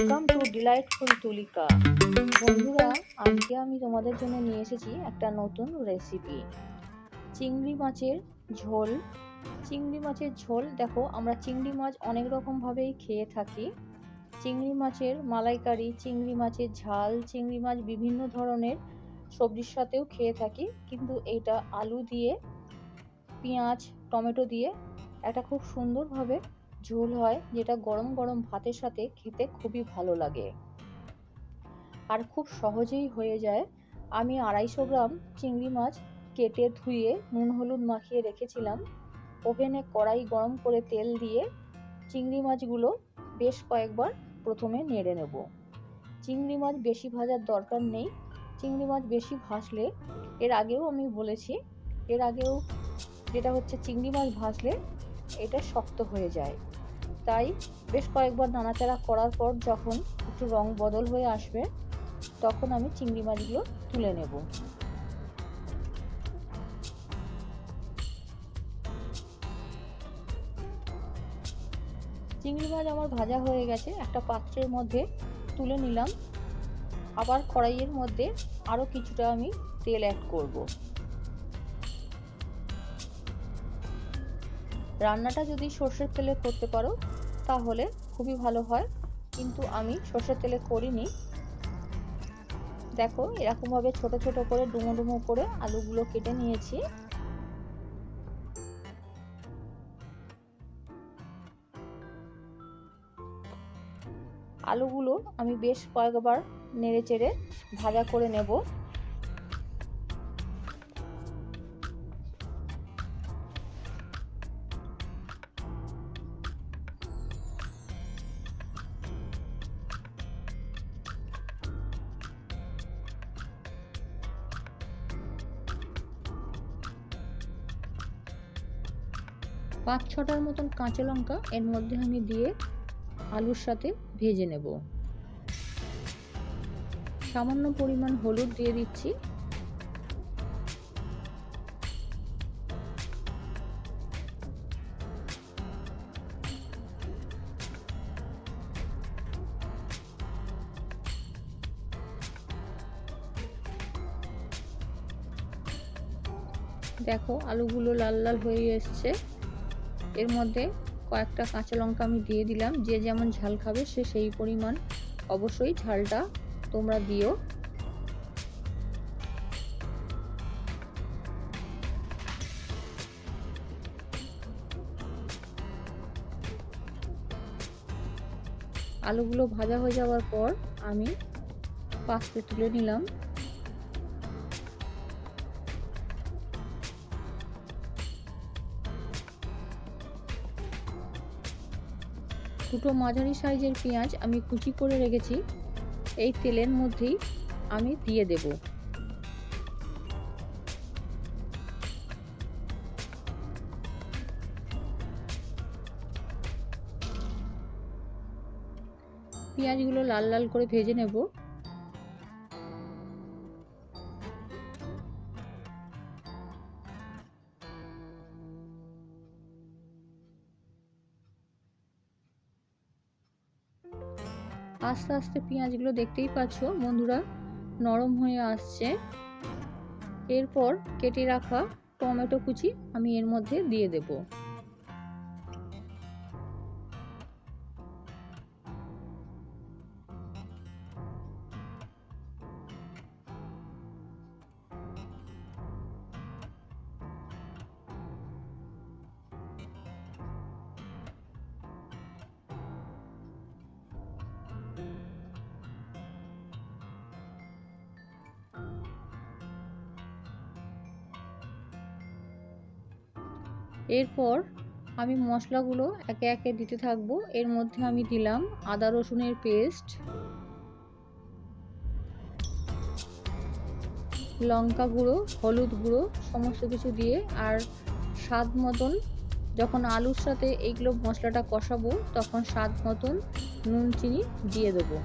Welcome to delightful তুলিকা বন্ধুরা, আজকে আমি তোমাদের জন্য নিয়ে এসেছি একটা নতুন রেসিপি চিংড়ি মাছের ঝোল। চিংড়ি মাছের ঝোল, দেখো, আমরা চিংড়ি মাছ অনেক রকমভাবেই খেয়ে থাকি। চিংড়ি মাছের মালাইকারি, চিংড়ি মাছের ঝাল, চিংড়ি মাছ বিভিন্ন ধরনের সবজির সাথেও খেয়ে থাকি। কিন্তু এটা আলু দিয়ে, পেঁয়াজ, টমেটো দিয়ে একটা খুব সুন্দরভাবে ঝোল হয়, যেটা গরম গরম ভাতের সাথে খেতে খুবই ভালো লাগে। আর খুব সহজেই হয়ে যায়। আমি আড়াইশো গ্রাম চিংড়ি মাছ কেটে ধুয়ে নুন হলুদ মাখিয়ে রেখেছিলাম। ওভেনে কড়াই গরম করে তেল দিয়ে চিংড়ি মাছগুলো বেশ কয়েকবার প্রথমে নেড়ে নেব। চিংড়ি মাছ বেশি ভাজার দরকার নেই। চিংড়ি মাছ বেশি ভাসলে এর আগেও আমি বলেছি, এর আগেও যেটা হচ্ছে চিংড়ি মাছ ভাসলে এটা শক্ত হয়ে যায়। তাই বেশ কয়েকবার নাড়াচাড়া করার পর যখন একটু রং বদল হয়ে আসবে, তখন আমি চিংড়ি মাছগুলো তুলে নেব। চিংড়ি মাছ আমার ভাজা হয়ে গেছে, একটা পাত্রের মধ্যে তুলে নিলাম। আবার কড়াইয়ের মধ্যে আরও কিছুটা আমি তেল অ্যাড করব। রান্নাটা যদি সর্ষের তেলে করতে পারো, তাহলে খুবই ভালো হয়। কিন্তু আমি সর্ষের তেলে করিনি। দেখো, এরকমভাবে ছোট ছোট করে, ডুমো ডুমো করে আলুগুলো কেটে নিয়েছি। আলুগুলো আমি বেশ কয়েকবার নেড়ে চেড়ে ভাজা করে নেব। পাঁচ ছটার মতন কাঁচা লঙ্কা এর মধ্যে আমি দিয়ে আলুর সাথে ভেজে নেব। সামান্য পরিমাণ হলুদ দিয়ে দিচ্ছি। দেখো আলুগুলো লাল লাল হয়ে এসছে। এর মধ্যে কয়েকটা কাঁচা লঙ্কা আমি দিয়ে দিলাম। যে যেমন ঝাল খাবে সে সেই পরিমাণ। অবশ্যই ঝালটা তোমরা দিও। আলুগুলো ভাজা হয়ে যাওয়ার পর আমি পাস্তে তুলে নিলাম। দুটো মাঝারি সাইজের পেঁয়াজ আমি কুচি করে রেখেছি। এই তেলের মধ্যেই আমি দিয়ে দেব। পেঁয়াজগুলো লাল লাল করে ভেজে নেব। আস্তে আস্তে পেঁয়াজগুলো দেখতেই পাচ্ছ, বন্ধুরা? নরম হয়ে আসছে। এরপর কেটে রাখা টমেটো কুচি আমি এর মধ্যে দিয়ে দেব। এরপর আমি মশলাগুলো একে একে দিতে থাকব। এর মধ্যে আমি দিলাম আদা রসুনের পেস্ট, লঙ্কা গুঁড়ো, হলুদ গুঁড়ো, সমস্ত কিছু দিয়ে আর স্বাদ মতন যখন আলুর সাথে এইগুলো মশলাটা কষাবো তখন স্বাদ মতন নুন, চিনি দিয়ে দেবো।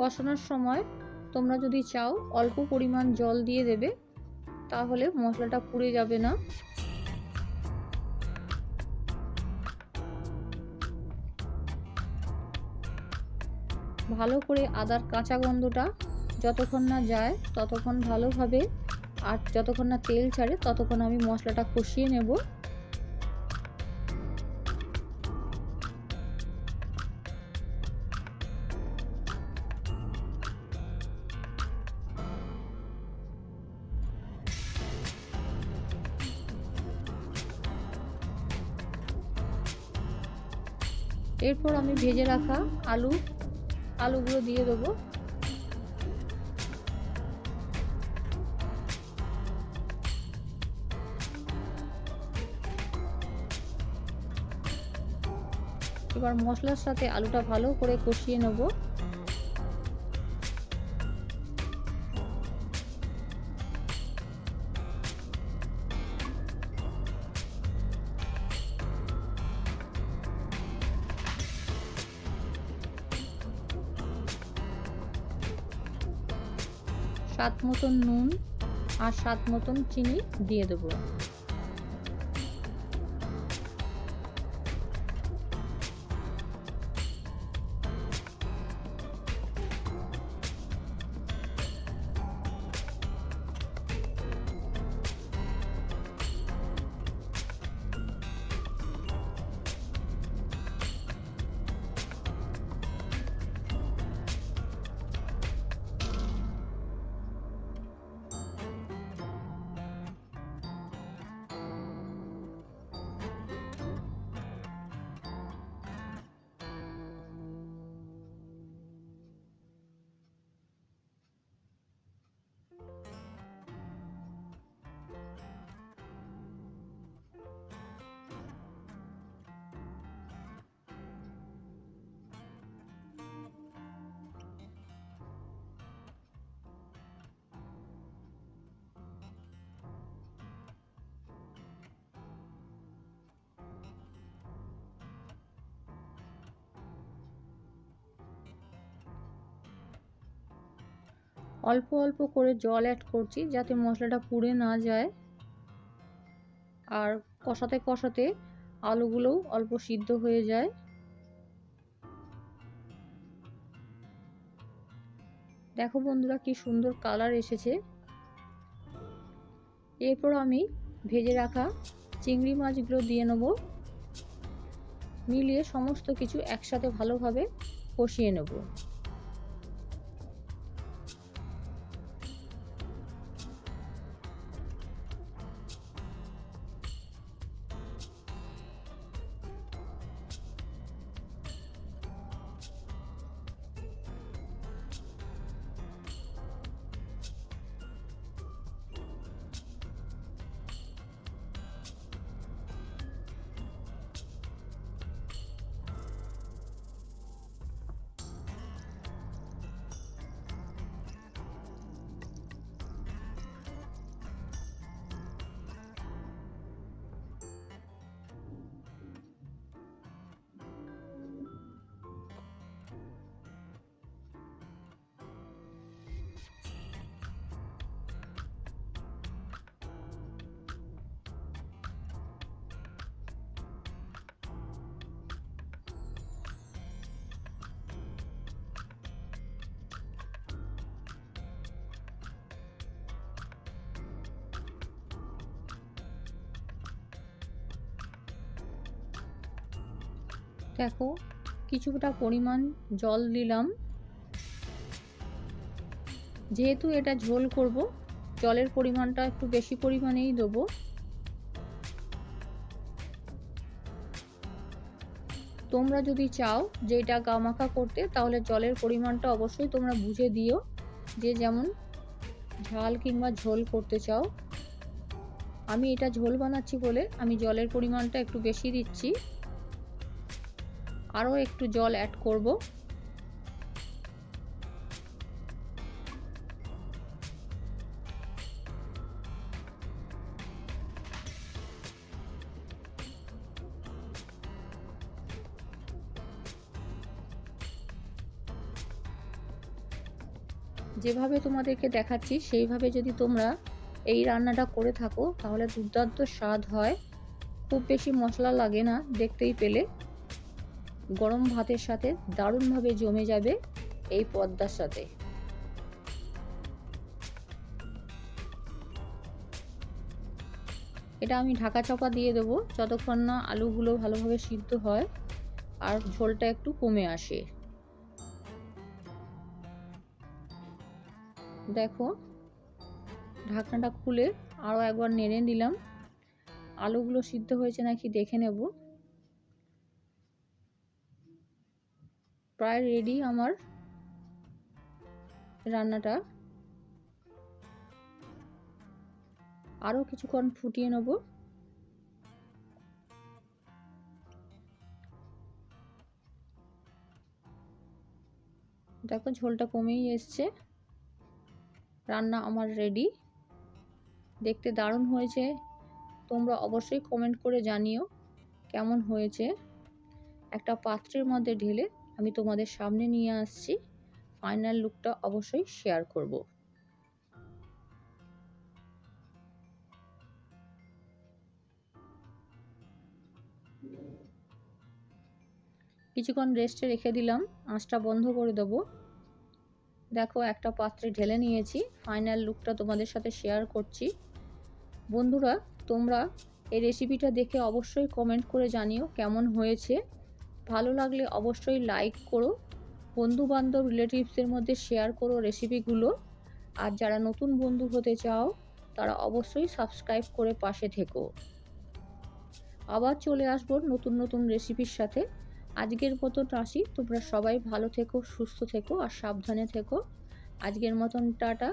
কষানোর সময় তোমরা যদি চাও অল্প পরিমাণ জল দিয়ে দেবে, তাহলে মশলাটা পুড়ে যাবে না। ভালো করে আদার কাঁচা গন্ধটা যতক্ষণ না যায় ততক্ষণ ভালোভাবে, আর যতক্ষণ না তেল ছাড়ে ততক্ষণ আমি মশলাটা কষিয়ে নেব। এরপর আমি ভেজে রাখা আলু, আলুগুলো দিয়ে দেবো। এবার মশলার সাথে আলুটা ভালো করে কষিয়ে নেব। স্বাদ মতন নুন আর স্বাদ মতন চিনি দিয়ে দেবো। অল্প অল্প করে জল অ্যাড করছি যাতে মশলাটা পুড়ে না যায়। আর কষাতে কষাতে আলুগুলোও অল্প সিদ্ধ হয়ে যায়। দেখো বন্ধুরা কি সুন্দর কালার এসেছে। এরপর আমি ভেজে রাখা চিংড়ি মাছগুলো দিয়ে নেব। মিলিয়ে সমস্ত কিছু একসাথে ভালোভাবে কষিয়ে নেব। দেখো, কিছুটা পরিমাণ জল দিলাম। যেহেতু এটা ঝোল করব, জলের পরিমাণটা একটু বেশি পরিমাণেই দেবো। তোমরা যদি চাও যে এটা গামাখা করতে, তাহলে জলের পরিমাণটা অবশ্যই তোমরা বুঝে দিও যে যেমন ঝাল কিংবা ঝোল করতে চাও। আমি এটা ঝোল বানাচ্ছি বলে আমি জলের পরিমাণটা একটু বেশি দিচ্ছি। আরও একটু জল অ্যাড করব। যেভাবে তোমাদেরকে দেখাচ্ছি, সেইভাবে যদি তোমরা এই রান্নাটা করে থাকো, তাহলে দুর্দান্ত স্বাদ হয়। খুব বেশি মশলা লাগে না, দেখতেই পেলে। গরম ভাতের সাথে দারুণভাবে জমে যাবে এই পদ্মার সাথে। এটা আমি ঢাকা চাপা দিয়ে দেবো, যতক্ষণ না আলুগুলো ভালোভাবে সিদ্ধ হয় আর ঝোলটা একটু কমে আসে। দেখো, ঢাকনাটা খুলে আরও একবার নেড়ে নিলাম। আলুগুলো সিদ্ধ হয়েছে নাকি দেখে নেব। প্রায় রেডি আমার রান্নাটা। আরও কিছুক্ষণ ফুটিয়ে নেব। দেখো ঝোলটা কমেই এসছে। রান্না আমার রেডি দেখতে দারুণ হয়েছে। তোমরা অবশ্যই কমেন্ট করে জানিও কেমন হয়েছে। একটা পাত্রের মধ্যে ঢেলে আমি তোমাদের সামনে নিয়ে আসছি। ফাইনাল লুকটা অবশ্যই শেয়ার করব। কিছুক্ষণ রেস্টে রেখে দিলাম। আঁচটা বন্ধ করে দেবো। দেখো, একটা পাত্রে ঢেলে নিয়েছি। ফাইনাল লুকটা তোমাদের সাথে শেয়ার করছি। বন্ধুরা, তোমরা এই রেসিপিটা দেখে অবশ্যই কমেন্ট করে জানিও কেমন হয়েছে। ভালো লাগলে অবশ্যই লাইক করো বন্ধু বান্ধব রিলেটিভসদের মধ্যে শেয়ার করো রেসিপিগুলো আর যারা নতুন বন্ধু হতে চাও, তারা অবশ্যই সাবস্ক্রাইব করে পাশে থেকো। আবার চলে আসব নতুন নতুন রেসিপির সাথে। আজকের মতন আসি, তোমরা সবাই ভালো থেকো, সুস্থ থেকো, আর সাবধানে থেকো। আজকের মতন টাটা।